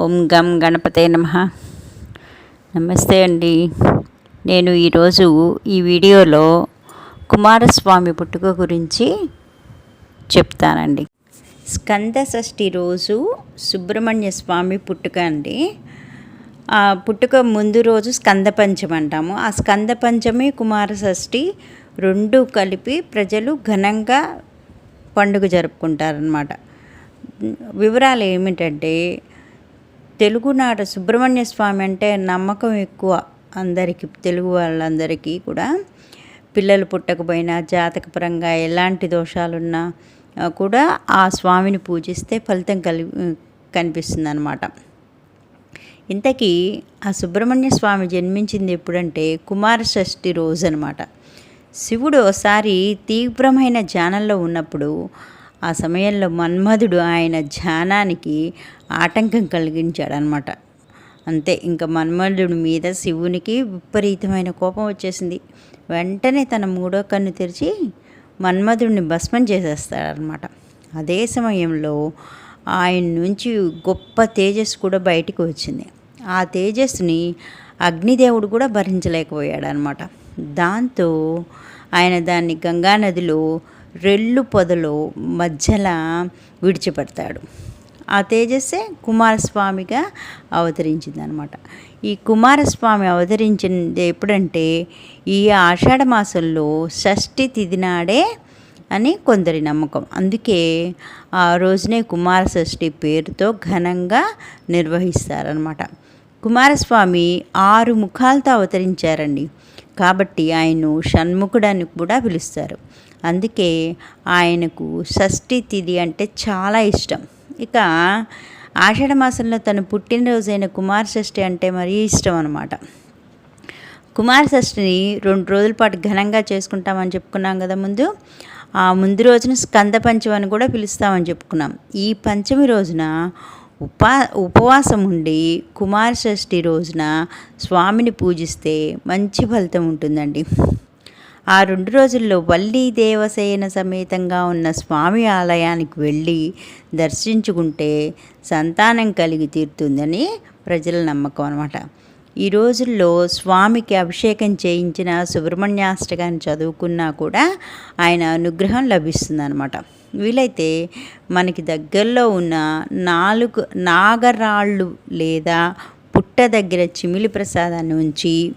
ఓం గం గణపతే నమ. నమస్తే అండి. నేను ఈరోజు ఈ వీడియోలో కుమారస్వామి పుట్టుక గురించి చెప్తానండి. స్కంద షష్ఠి రోజు సుబ్రహ్మణ్య స్వామి పుట్టుక అండి. ఆ పుట్టుక ముందు రోజు స్కంద పంచమి అంటాము. ఆ స్కంద పంచమి కుమార షష్ఠి రెండు కలిపి ప్రజలు ఘనంగా పండుగ జరుపుకుంటారనమాట వివరాలు ఏమిటంటే తెలుగునాట సుబ్రహ్మణ్య స్వామి అంటే నమ్మకం ఎక్కువ అందరికీ తెలుగు వాళ్ళందరికీ కూడా. పిల్లలు పుట్టకపోయినా జాతకపరంగా ఎలాంటి దోషాలున్నా కూడా ఆ స్వామిని పూజిస్తే ఫలితం కలి కనిపిస్తుంది అనమాట ఇంతకీ ఆ సుబ్రహ్మణ్య స్వామి జన్మించింది ఎప్పుడంటే కుమార షష్ఠి రోజు అనమాట శివుడు ఒకసారి తీవ్రమైన ధ్యానంలో ఉన్నప్పుడు ఆ సమయంలో మన్మధుడు ఆయన ధ్యానానికి ఆటంకం కలిగించాడనమాట అంతే ఇంకా మన్మధుడి మీద శివునికి విపరీతమైన కోపం వచ్చేసింది. వెంటనే తన మూడో కన్ను తెరిచి మన్మధుడిని భస్మం చేసేస్తాడనమాట అదే సమయంలో ఆయన నుంచి గొప్ప తేజస్సు కూడా బయటికి వచ్చింది. ఆ తేజస్సుని అగ్నిదేవుడు కూడా భరించలేకపోయాడనమాట దాంతో ఆయన దాన్ని గంగానదిలో రెల్లు పొదలో మధ్యలో విడిచిపెడతాడు. ఆ తేజస్సే కుమారస్వామిగా అవతరించిందనమాట. ఈ కుమారస్వామి అవతరించింది ఎప్పుడంటే ఈ ఆషాఢ మాసంలో షష్ఠి తిథి నాడే అని కొందరి నమ్మకం. అందుకే ఆ రోజునే కుమార షష్ఠి పేరుతో ఘనంగా నిర్వహిస్తారనమాట. కుమారస్వామి ఆరు ముఖాలతో అవతరించారండి. కాబట్టి ఆయన్ను షణ్ముఖుడని కూడా పిలుస్తారు. అందుకే ఆయనకు షష్ఠి తిథి అంటే చాలా ఇష్టం. ఇక ఆషాఢ మాసంలో తను పుట్టినరోజైన కుమార్ షష్ఠి అంటే మరీ ఇష్టం అనమాట కుమార్ షష్ఠిని రెండు రోజుల పాటు ఘనంగా చేసుకుంటామని చెప్పుకున్నాం కదా ముందు. ఆ ముందు రోజున స్కంద పంచమి అని కూడా పిలుస్తామని చెప్పుకున్నాం. ఈ పంచమి రోజున ఉపా ఉపవాసం ఉండి కుమార షష్ఠి రోజున స్వామిని పూజిస్తే మంచి ఫలితం ఉంటుందండి. ఆ రెండు రోజుల్లో వల్లి దేవసేన సమేతంగా ఉన్న స్వామి ఆలయానికి వెళ్ళి దర్శించుకుంటే సంతానం కలిగి తీరుతుందని ప్రజల నమ్మకం అనమాట ఈ రోజుల్లో స్వామికి అభిషేకం చేయించిన సుబ్రహ్మణ్యాష్టకాన్ని చదువుకున్నా కూడా ఆయన అనుగ్రహం లభిస్తుందన్నమాట. వీలైతే మనకి దగ్గరలో ఉన్న నాలుగు నాగరాళ్ళు లేదా పుట్ట దగ్గర చిమిలి ప్రసాదాన్ని ఉంచి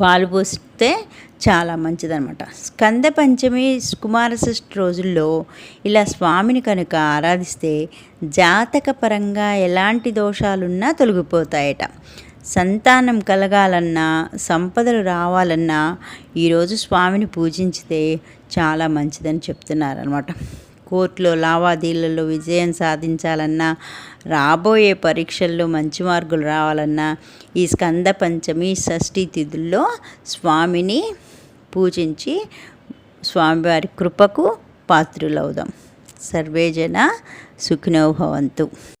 పాలు పోస్తే చాలా మంచిదనమాట స్కంద పంచమి కుమార షష్ఠి రోజుల్లో ఇలా స్వామిని కనుక ఆరాధిస్తే జాతక పరంగా ఎలాంటి దోషాలున్నా తొలగిపోతాయట. సంతానం కలగాలన్నా సంపదలు రావాలన్నా ఈరోజు స్వామిని పూజించితే చాలా మంచిదని చెప్తున్నారనమాట కోర్టులో లావాదేవీలలో విజయం సాధించాలన్నా రాబోయే పరీక్షల్లో మంచి మార్కులు రావాలన్నా ఈ స్కంద పంచమి షష్ఠి తిథుల్లో స్వామిని పూజించి స్వామివారి కృపకు పాత్రులవుదాం. సర్వేజన సుఖినోభవంతు